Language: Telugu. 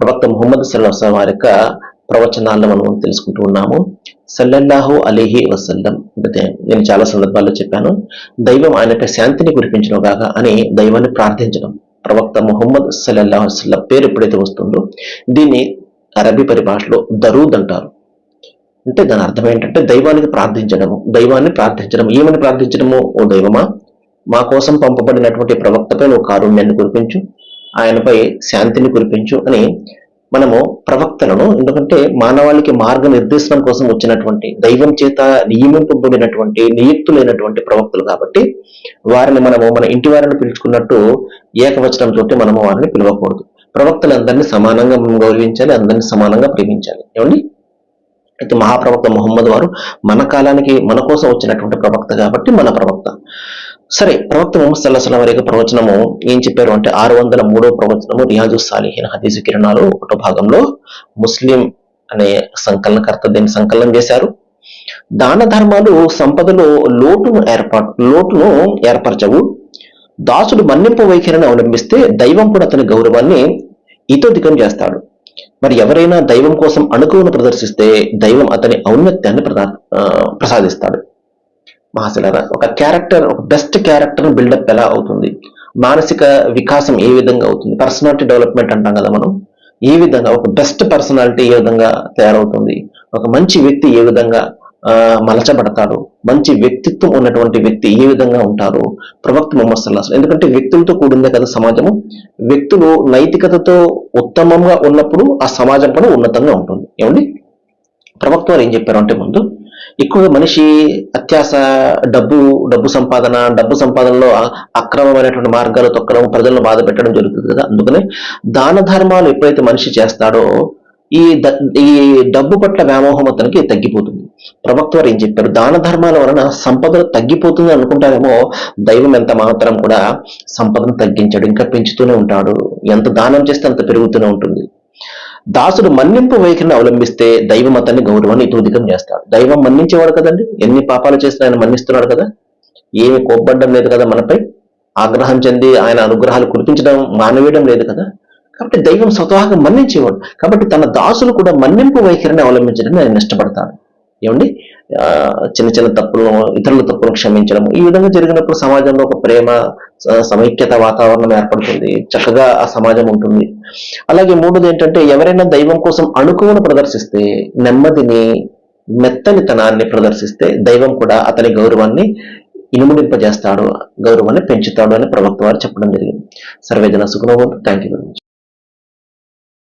ప్రవక్త ముహమ్మద్ సల్లాహం వారి యొక్క ప్రవచనాలను మనం తెలుసుకుంటూ ఉన్నాము. సల్లల్లాహు అలీహి వసల్లం అంటే నేను చాలా సందర్భాల్లో చెప్పాను దైవం ఆయనపై శాంతిని కురిపించడం అని దైవాన్ని ప్రార్థించడం. ప్రవక్త ముహమ్మద్ సల్లల్లాహు వసల్లం పేరు ఎప్పుడైతే వస్తుందో దీన్ని అరబీ పరిభాషలో దరూద్ అంటారు. అంటే దాని అర్థం ఏంటంటే దైవానికి ప్రార్థించడము. దైవాన్ని ప్రార్థించడం ఏమని ప్రార్థించడము? ఓ దైవమా? మా కోసం పంపబడినటువంటి ప్రవక్తపై నువ్వు కారుణ్యాన్ని కురిపించు. ఆయనపై శాంతిని కురిపించు అని మనము ప్రవక్తలను ఎందుకంటే మానవాళికి మార్గ నిర్దేశనం కోసం వచ్చినటువంటి దైవం చేత నియమింపబడినటువంటి నియుక్తులైనటువంటి ప్రవక్తలు కాబట్టి వారిని మనము మన ఇంటి వారిని పిలుచుకున్నట్టు ఏకవచనం తోటి మనము వారిని పిలవకూడదు. ప్రవక్తలందరినీ సమానంగా మనం గౌరవించాలి అందరినీ సమానంగా ప్రేమించాలి. ఏమండి? అయితే మహాప్రవక్త మొహమ్మద్ వారు మన కాలానికి మన కోసం వచ్చినటువంటి ప్రవక్త కాబట్టి మన ప్రవక్త. సరే ప్రవక్త ముహమ్మద్ సల్లాహం వారి ప్రవచనము ఏం చెప్పారు అంటే ఆరు వందల మూడో ప్రవచనము రియాజు సాలిహీన హదీసు కిరణాలు ఒకటో భాగంలో ముస్లిం అనే సంకలనకర్త దీన్ని సంకలనం చేశారు. దాన ధర్మాలు సంపదలో లోటును ఏర్పాటు లోటును ఏర్పరచవు. దాసుడు మన్నింపు వైఖరిని అవలంబిస్తే దైవం కూడా అతని గౌరవాన్ని ఇతోధికం చేస్తాడు. మరి ఎవరైనా దైవం కోసం అణుకువను ప్రదర్శిస్తే దైవం అతని ఔన్నత్యాన్ని ప్రదా ప్రసాదిస్తాడు. మహాశిలరా ఒక క్యారెక్టర్ ఒక బెస్ట్ క్యారెక్టర్ బిల్డప్ ఎలా అవుతుంది? మానసిక వికాసం ఏ విధంగా అవుతుంది? పర్సనాలిటీ డెవలప్మెంట్ అంటాం కదా మనం. ఏ విధంగా ఒక బెస్ట్ పర్సనాలిటీ ఏ విధంగా తయారవుతుంది? ఒక మంచి వ్యక్తి ఏ విధంగా మలచబడతాడు మంచి వ్యక్తిత్వం ఉన్నటువంటి వ్యక్తి ఏ విధంగా ఉంటారు ప్రవక్త ముహమ్మద్ సల్లాహ్ ఎందుకంటే వ్యక్తులతో కూడిందే కదా సమాజము. వ్యక్తులు నైతికతతో ఉత్తమంగా ఉన్నప్పుడు ఆ సమాజం కూడా ఉన్నతంగా ఉంటుంది. ఏమండి? ప్రవక్త వారు ఏం చెప్పారు అంటే ముందు ఎక్కువగా మనిషి అత్యాస డబ్బు డబ్బు సంపాదన డబ్బు సంపాదనలో అక్రమమైనటువంటి మార్గాలు తొక్కడం ప్రజలను బాధ పెట్టడం జరుగుతుంది కదా. అందుకనే దాన ధర్మాలు ఎప్పుడైతే మనిషి చేస్తాడో ఈ ఈ డబ్బు పట్ల వ్యామోహం అతనికి తగ్గిపోతుంది. ప్రవక్త వారు ఏం చెప్పారు? దాన ధర్మాల వలన సంపద తగ్గిపోతుంది అనుకుంటారేమో దైవం ఎంత మాత్రం కూడా సంపదను తగ్గించాడు ఇంకా పెంచుతూనే ఉంటాడు. ఎంత దానం చేస్తే అంత పెరుగుతూనే ఉంటుంది. దాసుడు మన్నింపు వైఖరిని అవలంబిస్తే దైవం అతన్ని గౌరవాన్ని ఇతోధికం చేస్తాడు. దైవం మన్నించేవాడు కదండి? ఎన్ని పాపాలు చేసినా ఆయన మన్నిస్తున్నాడు కదా? ఏమి కోప్పడ్డం లేదు కదా మనపై? ఆగ్రహం చెంది ఆయన అనుగ్రహాలు కురిపించడం మానవేయడం లేదు కదా? కాబట్టి దైవం స్వతహాగా మన్నించేవాడు. కాబట్టి తన దాసులు కూడా మన్నింపు వైఖరిని అవలంబించడం ఆయన ఇష్టపడతాడు. ఏమండి? ఆ, చిన్న చిన్న తప్పులను ఇతరుల తప్పులను క్షమించడం. ఈ విధంగా జరిగినప్పుడు సమాజంలో ఒక ప్రేమ సమైక్యత వాతావరణం ఏర్పడుతుంది. చక్కగా ఆ సమాజం ఉంటుంది. అలాగే మూడోది ఏంటంటే ఎవరైనా దైవం కోసం అణుకువను ప్రదర్శిస్తే నెమ్మదిని మెత్తనితనాన్ని ప్రదర్శిస్తే దైవం కూడా అతని గౌరవాన్ని ఇనుమునింపజేస్తాడు గౌరవాన్ని పెంచుతాడు అని ప్రవక్త వారు చెప్పడం జరిగింది. సర్వేజన సుఖనోబంధు థ్యాంక్ యూ